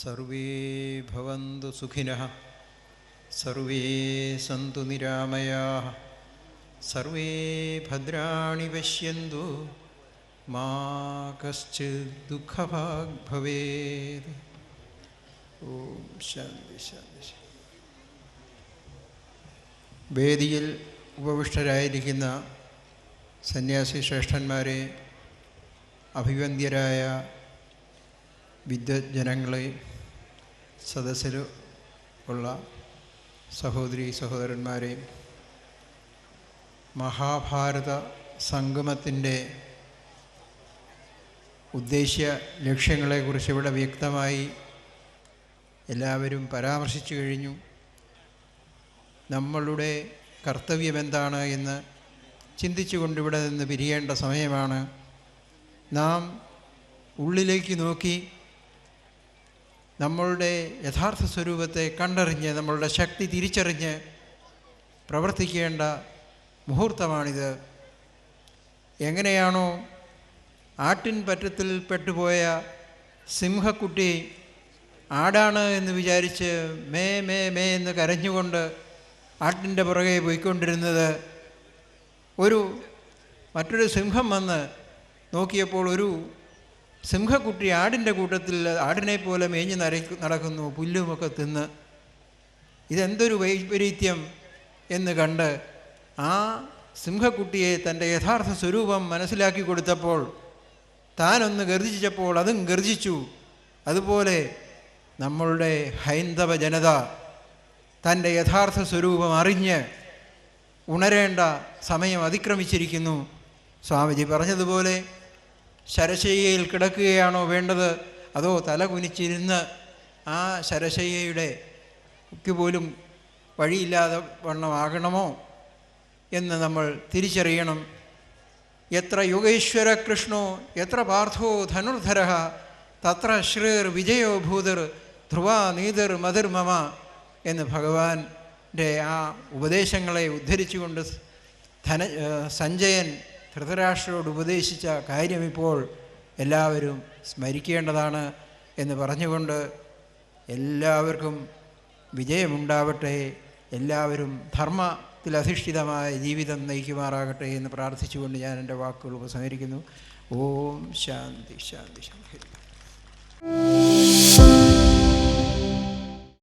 Survey ഭവന്തു സുഖിനഃ survey സന്തു നിരാമയാः survey ഭദ്രാണി പശ്യന്തു മാ കശ്ചിത് ദുഃഖഭാഗ് ഭവേത് ഓം ശാന്തി ശാന്തി ശാന്തി. വേദിയിൽ ഉപവിഷ്ടരായിരിക്കുന്ന സന്യാസി ശ്രേഷ്ഠന്മാരെ അഭിവന്ദ്യരായ വിദ്വജനങ്ങളെ സദസ്സിൽ ഉള്ള സഹോദരി സഹോദരന്മാരെ മഹാഭാരത സംഗമത്തിന്റെ ഉദ്ദേശ്യ ലക്ഷ്യങ്ങളെക്കുറിച്ച് ഇവിടെ വ്യക്തമായി എല്ലാവരും പരാമർശിച്ചു കഴിഞ്ഞു. നമ്മളുടെ കർത്തവ്യം എന്താണ് എന്ന് ചിന്തിച്ചുകൊണ്ട് ഇവിടെ നിന്ന് പിരിയേണ്ട സമയമാണ്. നാം ഉള്ളിലേക്ക് നോക്കി നമ്മളുടെ യഥാർത്ഥ സ്വരൂപത്തെ കണ്ടറിഞ്ഞ് നമ്മളുടെ ശക്തി തിരിച്ചറിഞ്ഞ് പ്രവർത്തിക്കേണ്ട മുഹൂർത്തമാണിത്. എങ്ങനെയാണോ ആട്ടിൻ പറ്റത്തിൽ പെട്ടുപോയ സിംഹക്കുട്ടി ആടാണ് എന്ന് വിചാരിച്ച് മേ മേ മേ എന്ന് കരഞ്ഞുകൊണ്ട് ആട്ടിന്റെ പുറകെ പോയിക്കൊണ്ടിരുന്നത് ഒരു മറ്റൊരു സിംഹം വന്ന് നോക്കിയപ്പോൾ ഒരു സിംഹക്കുട്ടി ആടിന്റെ കൂട്ടത്തിൽ ആടിനെ പോലെ മേഞ്ഞ് നര നടക്കുന്നു പുല്ലുമൊക്കെ തിന്ന്. ഇതെന്തൊരു വൈപരീത്യം എന്ന് കണ്ട് ആ സിംഹക്കുട്ടിയെ തന്റെ യഥാർത്ഥ സ്വരൂപം മനസ്സിലാക്കി കൊടുത്തപ്പോൾ താനൊന്ന് ഗർജിച്ചപ്പോൾ അതും ഗർജിച്ചു. അതുപോലെ നമ്മളുടെ ഹൈന്ദവ ജനത തന്റെ യഥാർത്ഥ സ്വരൂപം അറിഞ്ഞ് ഉണരേണ്ട സമയം അതിക്രമിച്ചിരിക്കുന്നു. സ്വാമിജി പറഞ്ഞതുപോലെ ശരശയ്യയിൽ കിടക്കുകയാണോ വേണ്ടത്? അതോ തല കുനിച്ചിരുന്ന് ആ ശരശയ്യയുടെ പോലും വഴിയില്ലാതെ വണ്ണമാകണമോ എന്ന് നമ്മൾ തിരിച്ചറിയണം. എത്ര യോഗേശ്വര കൃഷ്ണോ എത്ര പാർത്ഥോ ധനുർധര തത്ര ശ്രീർ വിജയോ ഭൂതർ ധ്രുവ നീതർ മധുർമമ മമ എന്ന് ഭഗവാന്റെ ആ ഉപദേശങ്ങളെ ഉദ്ധരിച്ചുകൊണ്ട് ധന സഞ്ജയൻ ധൃതരാഷ്ട്രോട് ഉപദേശിച്ച കാര്യം ഇപ്പോൾ എല്ലാവരും സ്മരിക്കേണ്ടതാണ് എന്ന് പറഞ്ഞുകൊണ്ട് എല്ലാവർക്കും വിജയമുണ്ടാവട്ടെ എല്ലാവരും ധർമ്മത്തിലധിഷ്ഠിതമായ ജീവിതം നയിക്കുമാറാകട്ടെ എന്ന് പ്രാർത്ഥിച്ചുകൊണ്ട് ഞാൻ എന്റെ വാക്കുകൾ ഉപസംഹരിക്കുന്നു. ഓം ശാന്തി ശാന്തി ശാന്തി.